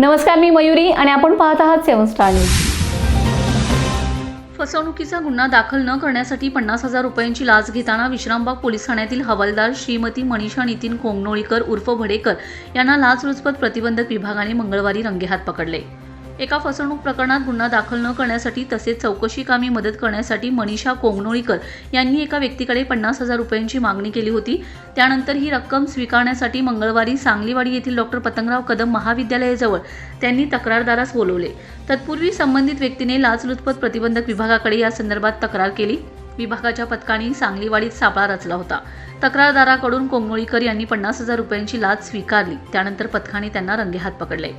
नमस्कार मी मयुरी आणि आपण पाहत आहात सेवन स्टार न्यूज. फसवणुकीचा गुन्हा दाखल न करण्यासाठी पन्नास हजार रुपयांची लाच घेताना विश्रामबाग पोलीस ठाण्यातील हवालदार श्रीमती मनीषा नितीन कोंगनोळीकर उर्फ भडेकर यांना लाचलुचपत प्रतिबंधक विभागाने मंगळवारी रंगेहात पकडले. एका फसवणूक प्रकरणात गुन्हा दाखल न करण्यासाठी तसेच चौकशी कामी मदत करण्यासाठी मनीषा कोंगनोळीकर यांनी एका व्यक्तीकडे पन्नास हजार रुपयांची मागणी केली होती. त्यानंतर ही रक्कम स्वीकारण्यासाठी मंगळवारी सांगलीवाडी येथील डॉक्टर पतंगराव कदम महाविद्यालयाजवळ त्यांनी तक्रारदारास बोलवले. तत्पूर्वी संबंधित व्यक्तीने लाचलुचपत प्रतिबंधक विभागाकडे या संदर्भात तक्रार केली. विभागाच्या पथकाने सांगलीवाडीत सापळा रचला होता. तक्रारदाराकडून कोंगोळीकर यांनी पन्नास हजार रुपयांची लाच स्वीकारली. त्यानंतर पथकाने त्यांना रंगेहात पकडले.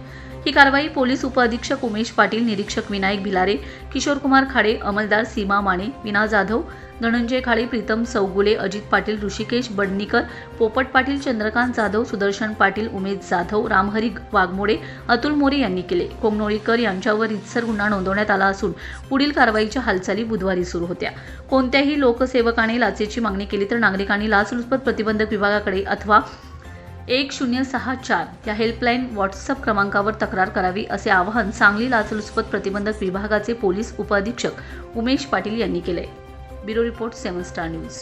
ही कारवाई पोलीस उपअधीक्षक उमेश पाटील निरीक्षक विनायक भिलारे किशोरकुमार खाडे अमलदार सीमा माने विना जाधव धनंजय खाडे प्रीतम चौगुले अजित पाटील ऋषिकेश बडनीकर पोपट पाटील चंद्रकांत जाधव सुदर्शन पाटील उमेश जाधव रामहरी वाघमोडे अतुल मोरे यांनी केले. कोंगनोळीकर यांच्यावर रितसर गुन्हा नोंदवण्यात आला असून पुढील कारवाईच्या हालचाली बुधवारी सुरू होत्या. कोणत्याही लोकसेवकाने लाचेची मागणी केली तर नागरिकांनी लाचलुचपत प्रतिबंधक विभागाकडे अथवा एक शून्य सहा चार या हेल्पलाईन व्हॉट्सअप क्रमांकावर तक्रार करावी असे आवाहन सांगली लाचलुचपत प्रतिबंधक विभागाचे पोलीस उपअधीक्षक उमेश पाटील यांनी केले. Bureau report seven star news.